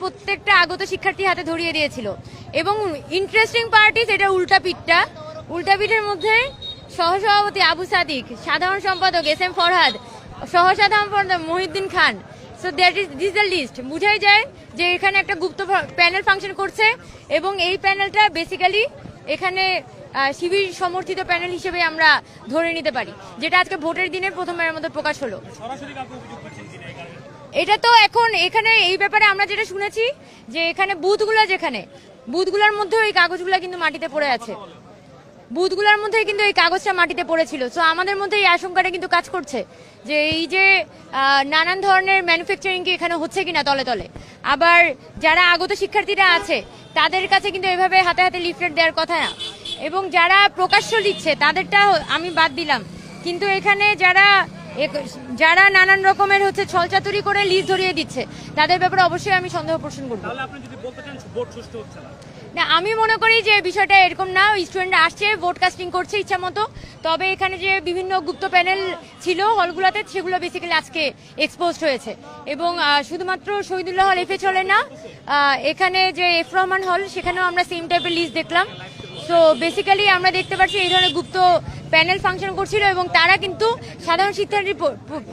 প্রত্যেকটা আগত শিক্ষার্থী হাতে ধরিয়ে দিয়েছিল। এবং ইন্টারেস্টিং পার্টি এটা উল্টা পিঠটা। উল্টা পিঠের মধ্যে সহসভাপতি আবু সাদিক, সাধারণ সম্পাদক এস এম ফরহাদ সহ সাধারণ সম্পাদক Mohiuddin Khan. So that is this the list বুঝাই যায় যে এখানে একটা গুপ্ত প্যানেল ফাংশন করছে এবং এই প্যানেলটা বেসিক্যালি এখানে শিবির সমর্থিত প্যানেল হিসেবে আমরা ধরে নিতে পারি। যেটা আজকে ভোটের দিনে প্রথমবারের মধ্যে প্রকাশ হলো। এটা তো এখন এখানে এই ব্যাপারে আমরা যেটা শুনেছি যে এখানে বুথগুলো যেখানে, বুথগুলোর মধ্যে ওই কাগজগুলো কিন্তু মাটিতে পড়ে আছে। বুথগুলোর মধ্যে কিন্তু এই কাগজটা মাটিতে পড়েছিল। তো আমাদের মধ্যে এই আশঙ্কাটা কিন্তু কাজ করছে যে এই যে নানান ধরনের ম্যানুফ্যাকচারিং কি এখানে হচ্ছে কিনা তলে তলে। আবার যারা আগত শিক্ষার্থীরা আছে, তাদের কাছে কিন্তু এভাবে হাতে হাতে লিফলেট দেওয়ার কথা না। এবং যারা প্রকাশ্য লিখছে তাদেরটা আমি বাদ দিলাম। কিন্তু এখানে যারা যারা নানান রকমের হচ্ছে ছলচাতুরি করে লিজ ধরিয়ে দিচ্ছে তাদের ব্যাপারে অবশ্যই আমি সন্দেহ পোষণ করব। না। আমি মনে করি যে বিষয়টা এরকম না স্টুডেন্টরা আসছে ভোট কাস্টিং করছে ইচ্ছা মতো। তবে এখানে যে বিভিন্ন গুপ্ত প্যানেল ছিল হলগুলোতে সেগুলো বেসিক্যালি আজকে এক্সপোজড হয়েছে। এবং শুধুমাত্র শহীদুল্লাহ হল এফে চলে না এখানে যে এফ রহমান হল সেখানেও আমরা সেম টাইপের লিস্ট দেখলাম। সো বেসিক্যালি আমরা দেখতে পাচ্ছি এই ধরনের গুপ্ত প্যানেল ফাংশন করছিল এবং তারা কিন্তু সাধারণ শিক্ষার্থীর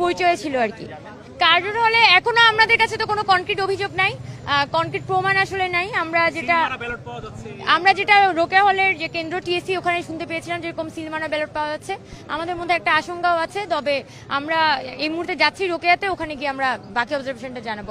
পরিচয় ছিল আর কি। কার্জন হলে এখনও আমাদের কাছে তো কোনো কনক্রিট অভিযোগ নাই। কনক্রিট প্রমাণ আসলে নাই। আমরা যেটা আমরা যেটা রোকেয়া হলের যে কেন্দ্র টিএসসি ওখানে শুনতে পেয়েছিলাম যেরকম সিলমানা ব্যালট পাওয়া যাচ্ছে। আমাদের মধ্যে একটা আশঙ্কাও আছে তবে আমরা এই মুহূর্তে যাচ্ছি রোকেয়াতে ওখানে গিয়ে আমরা বাকি অবজারভেশনটা জানাব।